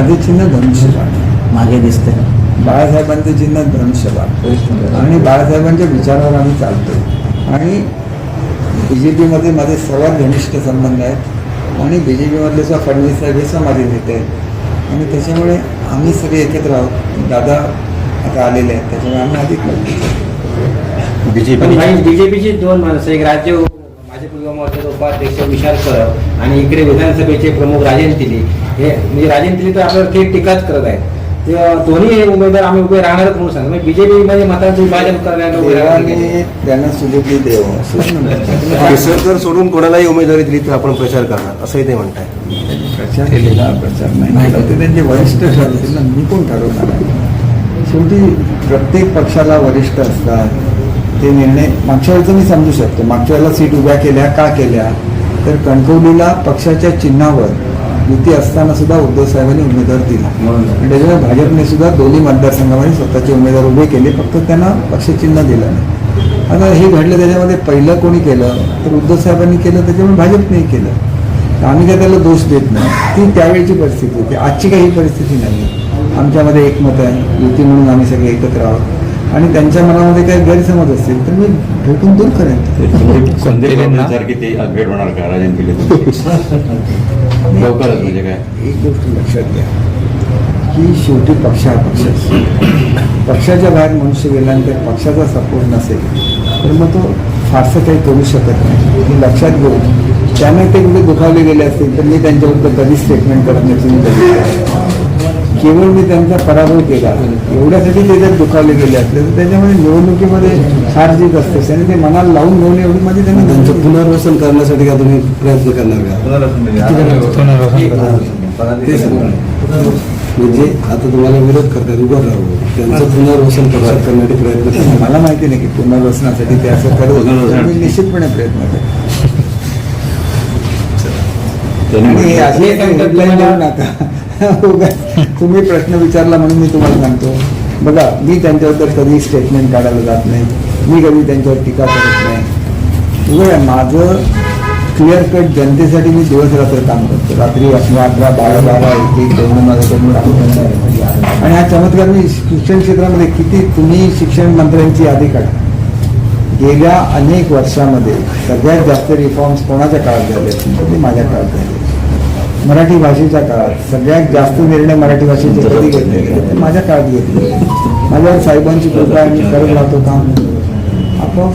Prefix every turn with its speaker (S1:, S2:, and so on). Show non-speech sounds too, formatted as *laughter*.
S1: माझे चिन्ह धनुष्यबाण
S2: मागे दिसते
S1: बाळासाहेबांचं चिन्ह धनुष्यबाण. आणि बाळासाहेबांच्या विचारावर आम्ही चालतो आणि बी जे पीमध्ये माझे सर्वात घनिष्ठ संबंध आहेत. आणि बी जे पीमधले सुद्धा फडणवीस साहेब हे सुद्धा माझे नेते आहेत आणि त्याच्यामुळे आम्ही सगळे एकत्र आहोत. दादा आता आलेले आहेत. त्याच्यामुळे आम्ही अधिक
S3: बीजेपीचे दोन माणसं. एक राज्य मोर्चाचे उपाध्यक्ष विशाल आणि इकडे विधानसभेचे प्रमुख राजेंद्र तिली. हे म्हणजे राजेंद्र तिली तर आपल्यावर थेट टीकाच करत आहेत. ते दोन्ही उमेदवार आम्ही उभे राहणारच म्हणून सांगतो. म्हणजे बीजेपी मध्ये मतांचं विभाजन करण्याला
S1: त्यांना देव.
S4: केसरकर सोडून कोणालाही उमेदवारी दिली तर आपण प्रचार करणार असंही ते म्हणताय.
S1: प्रचार केला प्रचार नाही ते त्यांचे वरिष्ठ ठरवतील ना. मी कोण ठरवणार आहे? शेवटी प्रत्येक पक्षाला वरिष्ठ असतात. ते निर्णय मागच्या वेळेचं मी समजू शकतो. मागच्या वेळेला सीट उभ्या केल्या का केल्या? तर कणकवलीला पक्षाच्या चिन्हावर युती असताना सुद्धा उद्धव साहेबांनी उमेदवार दिला. आणि त्याच्यामुळे भाजपने सुद्धा दोन्ही मतदारसंघामध्ये स्वतःचे उमेदवार उभे केले फक्त त्यांना पक्षचिन्ह दिलं नाही. आता हे घडलं त्याच्यामध्ये पहिलं कोणी केलं तर उद्धव साहेबांनी केलं त्याच्यामुळे भाजपनेही केलं. तर आम्ही काय त्याला दोष देत नाही. ती त्यावेळची परिस्थिती होती. आजची काही परिस्थिती नाही आमच्यामध्ये एकमत आहे. युती म्हणून आम्ही सगळे एकत्र आहोत. आणि त्यांच्या मनामध्ये काही गैरसमज असतील तर मी भेटून दूर करेन.
S5: सारखी ते *laughs* होणार का? राजन पिल्ले *laughs* लवकरच म्हणजे काय?
S1: एक गोष्ट लक्षात घ्या. की शेवटी पक्ष हा पक्ष पक्षाच्या बाहेर मनुष्य गेल्यानंतर पक्षाचा सपोर्ट नसेल तर मग तो फारसं काही करू शकत नाही. हे लक्षात घेऊन त्यामुळे ते कुठे दुखावले गेले असतील तर मी त्यांच्याबद्दल कधीच स्टेटमेंट करत नाही. मी केवळ मी त्यांचा पराभव केला. एवढ्यासाठी ते जर दुखावले गेले असले तर त्याच्यामध्ये निवडणुकीमध्ये हार जीत असते. आणि ते मनाला लावून घेऊन एवढी माझी त्यांना
S4: त्यांचं पुनर्वसन करण्यासाठी का तुम्ही प्रयत्न करणार का? तेच ना. म्हणजे आता तुम्हाला विरोध करतात उभं राहू त्यांचं पुनर्वसन करा- करण्यासाठी प्रयत्न *laughs*
S1: मला माहिती नाही की पुनर्वसनासाठी ते असं करत मी निश्चितपणे प्रयत्न करेन. आणि हे असे नका उगाच *laughs* तुम्ही प्रश्न विचारला म्हणून मी तुम्हाला सांगतो. बघा मी त्यांच्याबद्दल कधी स्टेटमेंट काढायला जात नाही. मी कधी त्यांच्यावर टीका करत नाही. उघड माझं क्लिअर कट जनतेसाठी मी दिवस रात्र काम करतो. रात्री अकरा अकरा बारा बारा एक एक दोन माझ्याकडून काम आणि हा चमत्कार मी शिक्षण क्षेत्रामध्ये किती तुम्ही शिक्षण मंत्र्यांची यादी काढा. गेल्या अनेक वर्षामध्ये सगळ्यात जास्त रिफॉर्म्स कोणाच्या काळात झाले ते माझ्या काळात झाले. मराठी भाषेच्या काळात सगळ्यात जास्त निर्णय मराठी भाषेचे कधी घेतले गेले? ते माझ्या काळात घेतले माझ्यावर साहेबांची कृपा मी करत राहतो काम. आपोआप.